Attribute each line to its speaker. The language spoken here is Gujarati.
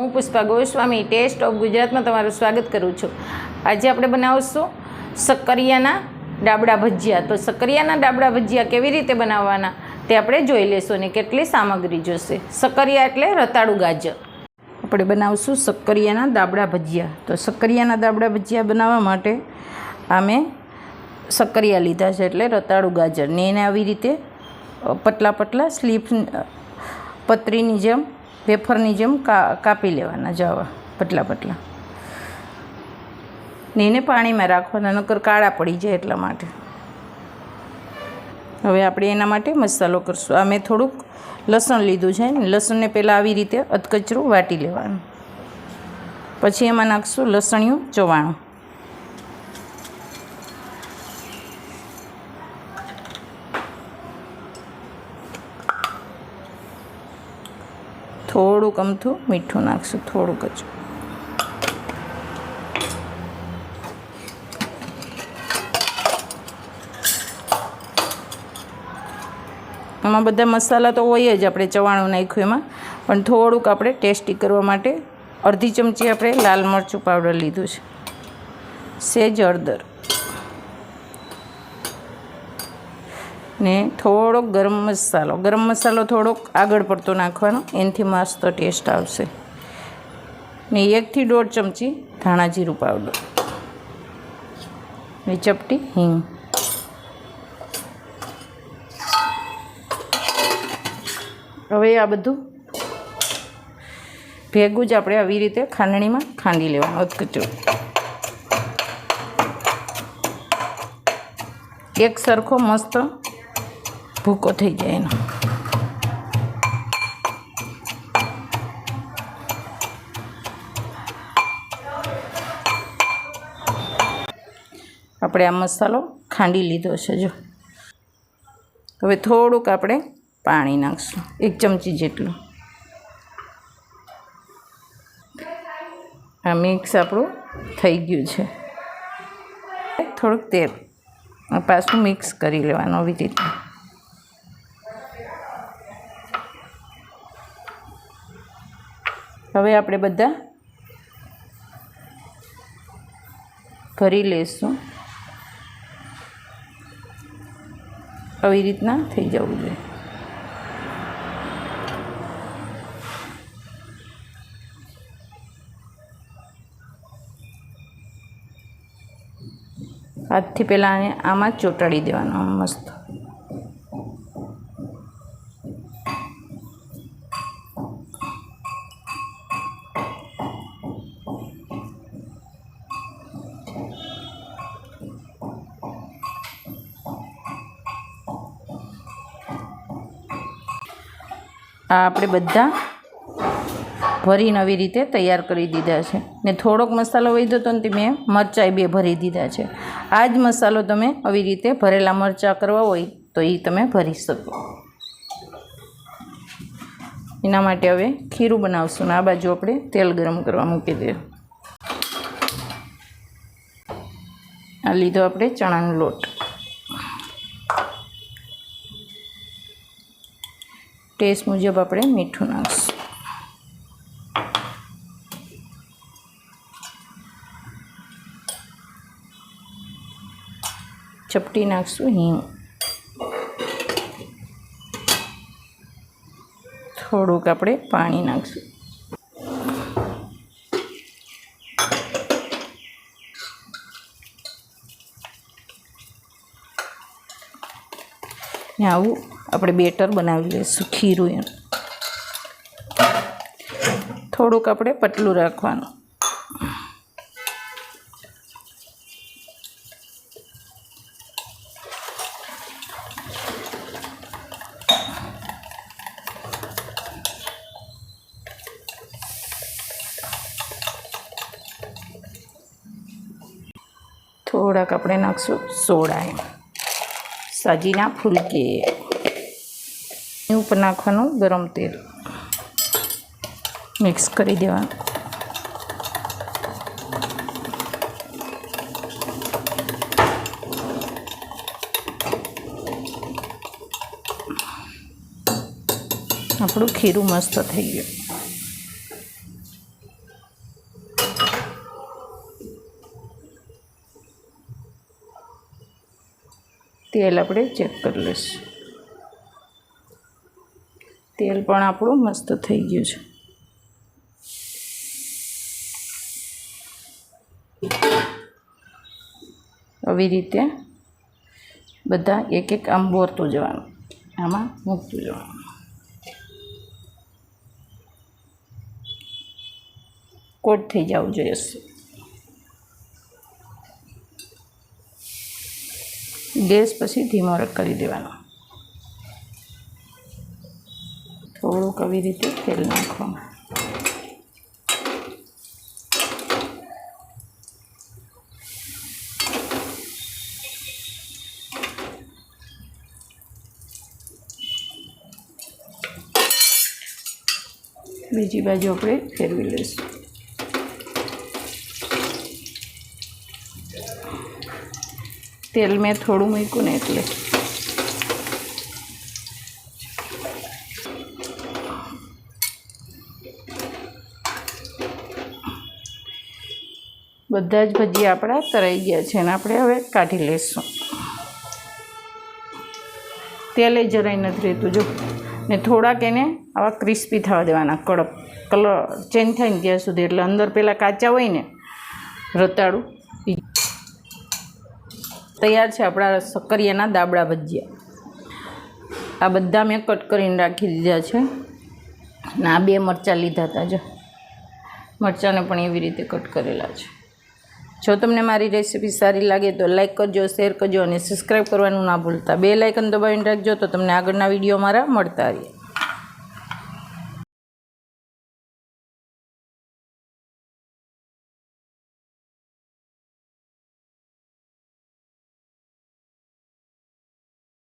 Speaker 1: હું પુષ્પા ગોસ્વામી ટેસ્ટ ઓફ ગુજરાતમાં તમારું સ્વાગત કરું છું. આજે આપણે બનાવશું સક્કરિયાના ડાબડા ભજીયા. તો સક્કરિયાના ડાબડા ભજીયા કેવી રીતે બનાવવાના તે આપણે જોઈ લેશું અને કેટલી સામગ્રી જોશે. સક્કરિયા એટલે રતાળું ગાજર. આપણે બનાવશું સક્કરિયાના દાબડા ભજીયા. તો સક્કરિયાના દાબડા ભજીયા બનાવવા માટે આ મેં સક્કરિયા લીધા છે એટલે રતાળું ગાજર. ને એને આવી રીતે પતલા પતલા સ્લીપ પતરીની જેમ વેફરની જેમ કાપી લેવાના જવા, પટલા પટલા. ને એને પાણીમાં રાખવાના, નકર કાળા પડી જાય એટલા માટે. હવે આપણે એના માટે મસાલો કરશું. આ મેં થોડુંક લસણ લીધું છે ને, લસણને પહેલાં આવી રીતે અધકચરું વાટી લેવાનું. પછી એમાં નાખશું લસણિયું ચવાણું. થોડુંક અમથું મીઠું નાખશું, થોડુંક જ. આમાં બધા મસાલા તો હોય જ આપણે ચવાણું નાખ્યું એમાં, પણ થોડુંક આપણે ટેસ્ટી કરવા માટે અડધી ચમચી આપણે લાલ મરચું પાવડર લીધું છે. સેજ હળદર. ને થોડોક ગરમ મસાલો. ગરમ મસાલો થોડોક આગળ પડતો નાખવાનો. એનાથી મસ્ત ટેસ્ટ આવશે. ને એકથી દોઢ ચમચી ધાણા જીરું પાવડર ને ચપટી હિંગ. હવે આ બધું ભેગું જ આપણે આવી રીતે ખાંડણીમાં ખાંડી લેવાનું. અધકચરું એક સરખો મસ્ત ભૂકો થઈ જાય એનો. આપણે આ મસાલો ખાંડી લીધો છે, જો. હવે થોડુંક આપણે પાણી નાખશું, એક ચમચી જેટલું. આ મિક્સ આપણું થઈ ગયું છે. થોડુંક તેલ. પાછું મિક્સ કરી લેવાનું આવી રીતે. હવે આપણે બધા ભરી લઈશું આવી રીતના થઈ જવું જોઈએ. હાથથી પહેલાં આને આમાં ચોંટાડી દેવાનું મસ્ત. આ આપણે બધા ભરીને આવી રીતે તૈયાર કરી દીધા છે. ને થોડોક મસાલો વધ્યો હતો ને તે મેં મરચાં બે ભરી દીધા છે. આ જ મસાલો તમે આવી રીતે ભરેલા મરચાં કરવા હોય તો એ તમે ભરી શકો. એના માટે હવે ખીરું બનાવશું ને આ બાજુ આપણે તેલ ગરમ કરવા મૂકી દઈએ. આ લીધો આપણે ચણાનો લોટ. ટેસ્ટ મુજબ આપણે મીઠું નાખીશું. ચપટી નાખશું હિંગ. થોડુંક આપણે પાણી નાખશું. આવું આપણે બેટર બનાવી લઈશું ખીરું એમ થોડુંક આપણે પતલું રાખવાનું. થોડાક આપણે નાખશું સોડા એમ. સાજીના ફૂલકે. એની ઉપર નાખવાનું ગરમ તેલ. મિક્સ કરી દેવાનું. આપણું ખીરું મસ્ત થઈ ગયું. તેલ આપણે ચેક કરી લઈશું. તેલ પણ આપણું મસ્ત થઈ ગયું છે. આવી રીતે બધા એક એક આમ બોરતું જવાનું, આમાં મૂકતું જવાનું. કોટ થઈ જવું જોઈએ ગેસ પછી ધીમો કરી દેવાનો. થોડુંક આવી રીતે તેલ નાખવાનું બીજી બાજુ આપણે ફેરવી લઈશું. તેલ મેં થોડું મૂક્યું ને એટલે. બધા જ ભજીયા આપણા તરાઈ ગયા છે અને આપણે હવે કાઢી લઈશું. તેલે જરાય નથી રહેતું, જો. ને થોડાક એને આવા ક્રિસ્પી થવા દેવાના, કડક, કલર ચેન્જ થાય ને ત્યાં સુધી. એટલે અંદર પહેલાં કાચા હોય ને, રતાળું તૈયાર છે આપણા સક્કરિયાના દાબડા ભજીયા. આ બધા મેં કટ કરીને રાખી દીધા છે. ને આ બે મરચાં લીધા હતા જો. મરચાંને પણ એવી રીતે કટ કરેલા છે. જો તમને મારી રેસીપી સારી લાગે તો લાઈક કરજો, શેર કરજો અને સબસ્ક્રાઈબ કરવાનું ના ભૂલતા. બે લાઇકન દબાવીને રાખજો તો તમને આગળના વીડિયો મારા મળતા રહે